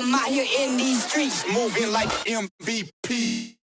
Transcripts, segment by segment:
I'm out here in these streets. moving like MVP.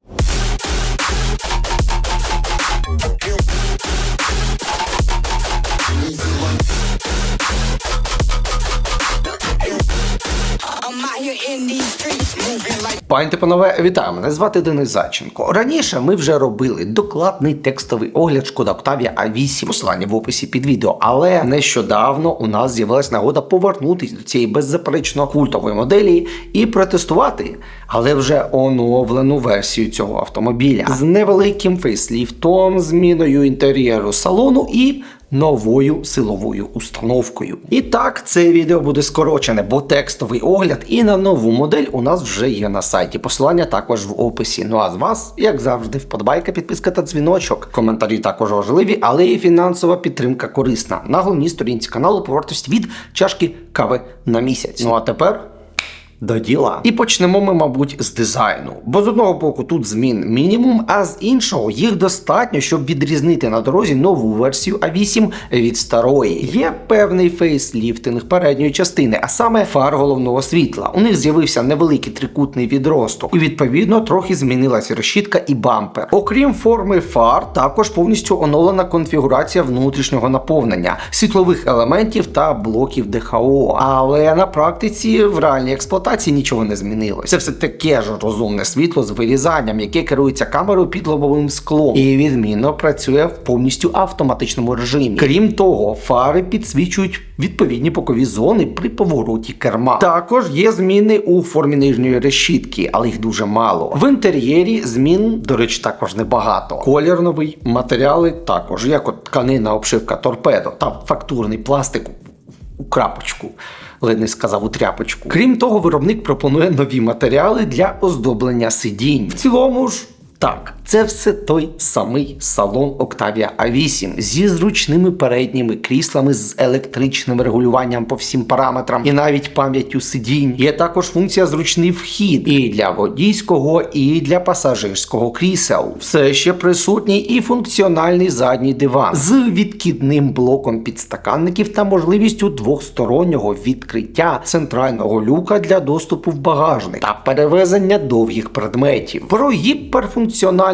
Пані та панове, вітаю! Мене звати Денис Зайченко. Раніше ми вже робили докладний текстовий огляд Шкода Octavia A8, посилання в описі під відео. Але нещодавно у нас з'явилась нагода повернутися до цієї беззаперечно культової моделі і протестувати, але вже оновлену версію цього автомобіля з невеликим фейсліфтом, зміною інтер'єру салону і новою силовою установкою. І так, це відео буде скорочене, бо текстовий огляд і на нову модель у нас вже є на сайті. Посилання також в описі. Ну а з вас, як завжди, вподобайка, підписка та дзвіночок. Коментарі також важливі, але і фінансова підтримка корисна. На головній сторінці каналу по вартості від чашки кави на місяць. Ну а тепер. До діла. І почнемо ми, мабуть, з дизайну. Бо з одного боку тут змін мінімум, а з іншого їх достатньо, щоб відрізнити на дорозі нову версію А8 від старої. Є певний фейсліфтинг передньої частини, а саме фар головного світла. У них з'явився невеликий трикутний відросток, і відповідно трохи змінилася решітка і бампер. Окрім форми фар, також повністю оновлена конфігурація внутрішнього наповнення, світлових елементів та блоків ДХО. Але на практиці в реальній експлуатації нічого не змінилось. Це все таке ж розумне світло з вирізанням, яке керується камерою під лобовим склом і відмінно працює в повністю автоматичному режимі. Крім того, фари підсвічують відповідні бокові зони при повороті керма. Також є зміни у формі нижньої решітки, але їх дуже мало. В інтер'єрі змін, до речі, також небагато. Колір новий, матеріали також, як от тканина обшивка торпедо та фактурний пластик у крапочку. але не сказав у тряпочку. Крім того, виробник пропонує нові матеріали для оздоблення сидінь. В цілому ж. Так, це все той самий салон Octavia A8 зі зручними передніми кріслами з електричним регулюванням по всім параметрам і навіть пам'яттю сидінь. Є також функція зручний вхід і для водійського, і для пасажирського крісел. Все ще присутній і функціональний задній диван з відкидним блоком підстаканників та можливістю двохстороннього відкриття центрального люка для доступу в багажник та перевезення довгих предметів. Про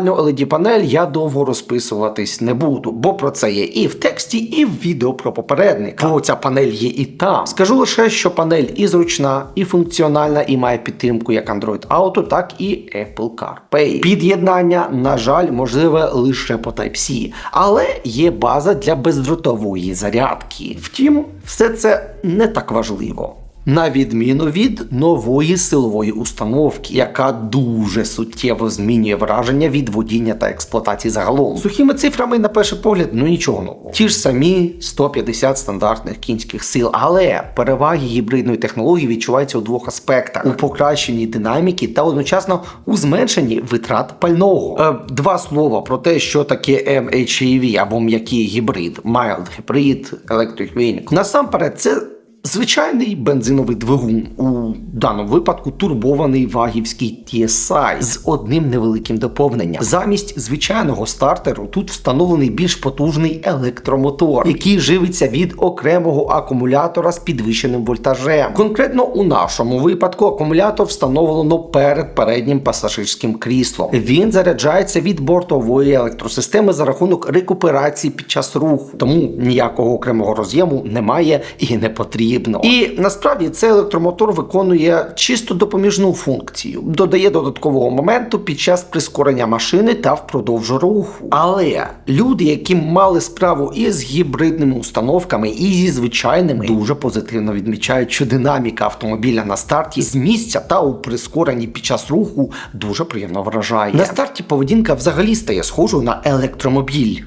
гіперфункціональну LED панель я довго розписуватись не буду, бо про це є і в тексті, і в відео про попередник. Бо ця панель є і там. Скажу лише, що панель і зручна, і функціональна, і має підтримку як Android Auto, так і Apple CarPlay. Під'єднання, на жаль, можливе лише по Type-C, але є база для бездротової зарядки. Втім, все це не так важливо. На відміну від нової силової установки, яка дуже суттєво змінює враження від водіння та експлуатації загалом. Сухими цифрами, на перший погляд, ну нічого нового. Ті ж самі 150 стандартних кінських сил, але переваги гібридної технології відчуваються у двох аспектах: у покращенні динаміки та одночасно у зменшенні витрат пального. Е, два слова про те, що таке MHEV або м'який гібрид, mild hybrid, electric vehicle. Насамперед, це Звичайний бензиновий двигун, у даному випадку турбований вагівський TSI з одним невеликим доповненням. Замість звичайного стартеру тут встановлений більш потужний електромотор, який живиться від окремого акумулятора з підвищеним вольтажем. Конкретно у нашому випадку акумулятор встановлено перед переднім пасажирським кріслом. Він заряджається від бортової електросистеми за рахунок рекуперації під час руху, тому ніякого окремого роз'єму немає і не потрібно. І насправді цей електромотор виконує чисто допоміжну функцію, додає додаткового моменту під час прискорення машини та впродовж руху. Але люди, які мали справу із гібридними установками, і зі звичайними, дуже позитивно відмічають, що динаміка автомобіля на старті з місця та у прискоренні під час руху дуже приємно вражає. На старті поведінка взагалі стає схожою на електромобіль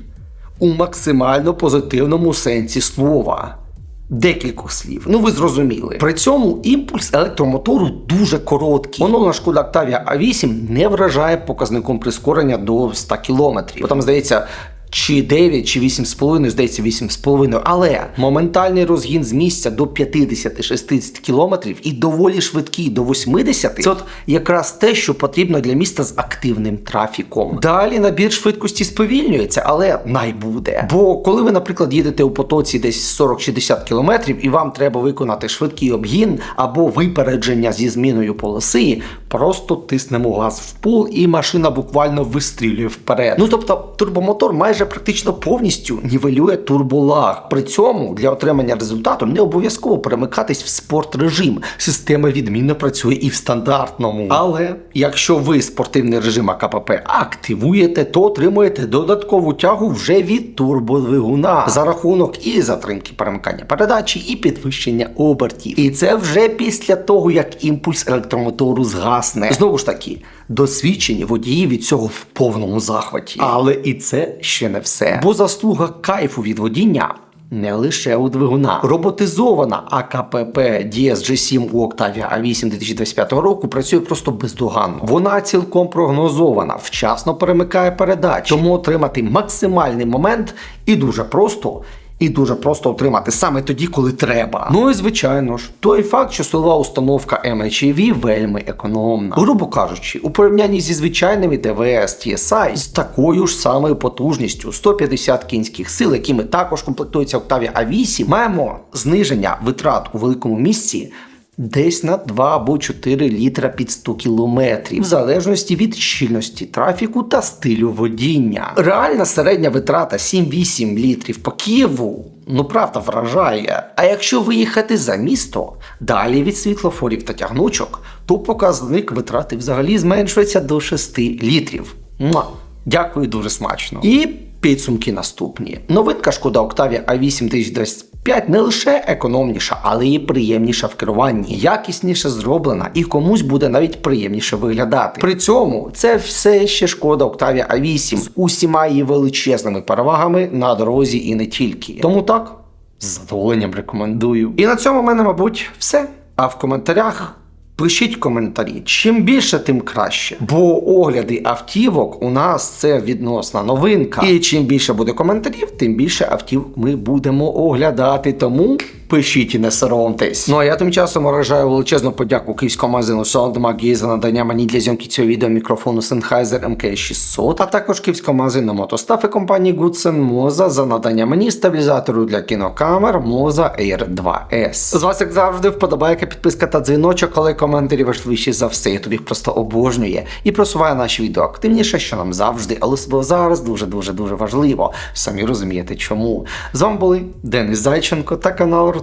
у максимально позитивному сенсі слова. Декількох слів. Ну ви зрозуміли. При цьому імпульс електромотору дуже короткий. Воно на шкода Octavia A8 не вражає показником прискорення до 100 км. Бо там, здається, чи 9, чи 8,5, здається, 8,5. Але моментальний розгін з місця до 50-60 кілометрів і доволі швидкий до 80 це от якраз те, що потрібно для міста з активним трафіком. Далі набір швидкості сповільнюється, але найбуде. Бо коли ви, наприклад, їдете у потоці десь 40-60 кілометрів, і вам треба виконати швидкий обгін або випередження зі зміною полоси, просто тиснемо газ в пул, і машина буквально вистрілює вперед. Ну тобто, турбомотор майже практично повністю нівелює турболаг. При цьому для отримання результату не обов'язково перемикатись в спорт режим. Система відмінно працює і в стандартному. Але якщо ви спортивний режим АКПП активуєте, то отримуєте додаткову тягу вже від турбодвигуна за рахунок і затримки перемикання передачі, і підвищення обертів. І це вже після того, як імпульс електромотору згасне. Знову ж таки, досвідчені водії від цього в повному захваті. Але і це ще не все. Бо заслуга кайфу від водіння. Не лише у двигуна. Роботизована АКПП DSG7 у Octavia A8 2025 року працює просто бездоганно. Вона цілком прогнозована, вчасно перемикає передачі, тому отримати максимальний момент і дуже просто. І дуже просто отримати саме тоді, коли треба. Ну і звичайно ж, той факт, що силова установка MHEV вельми економна. Грубо кажучи, у порівнянні зі звичайними ДВС TSI з такою ж самою потужністю 150 кінських сил, якими також комплектується Octavia A8, маємо зниження витрат у великому місці. Десь на 2 або 4 літра під 100 кілометрів, в залежності від щільності трафіку та стилю водіння. Реальна середня витрата 7-8 літрів по Києву, ну правда, вражає. А якщо виїхати за місто, далі від світлофорів та тягнучок, то показник витрати взагалі зменшується до 6 літрів. Муа! Дякую, дуже смачно. І підсумки наступні. Новинка шкода Octavia A8 2025 не лише економніша, але й приємніша в керуванні, якісніше зроблена і комусь буде навіть приємніше виглядати. При цьому це все ще шкода Octavia A8 з усіма її величезними перевагами на дорозі і не тільки. Тому так, з задоволенням рекомендую. І на цьому в мене, мабуть, все. А в коментарях. Пишіть коментарі. Чим більше, тим краще. Бо огляди автівок у нас це відносна новинка. І чим більше буде коментарів, тим більше автів ми будемо оглядати. Тому пишіть і не соромтесь. Ну а я тим часом виражаю величезну подяку київському магазину Soundmag за надання мені для зйомки цього відео мікрофону Sennheiser MK600, а також київському магазину мотостафи компанії Goodsen Moza за надання мені стабілізатору для кінокамер Moza Air 2S. З вас, як завжди, вподобайка, підписка та дзвіночок, але коментарі важливіші за все. Я їх просто обожнює і просуває наші відео активніше, що нам завжди, але особливо зараз дуже дуже дуже важливо. Самі розумієте, чому. З вами були Денис Зайченко та канал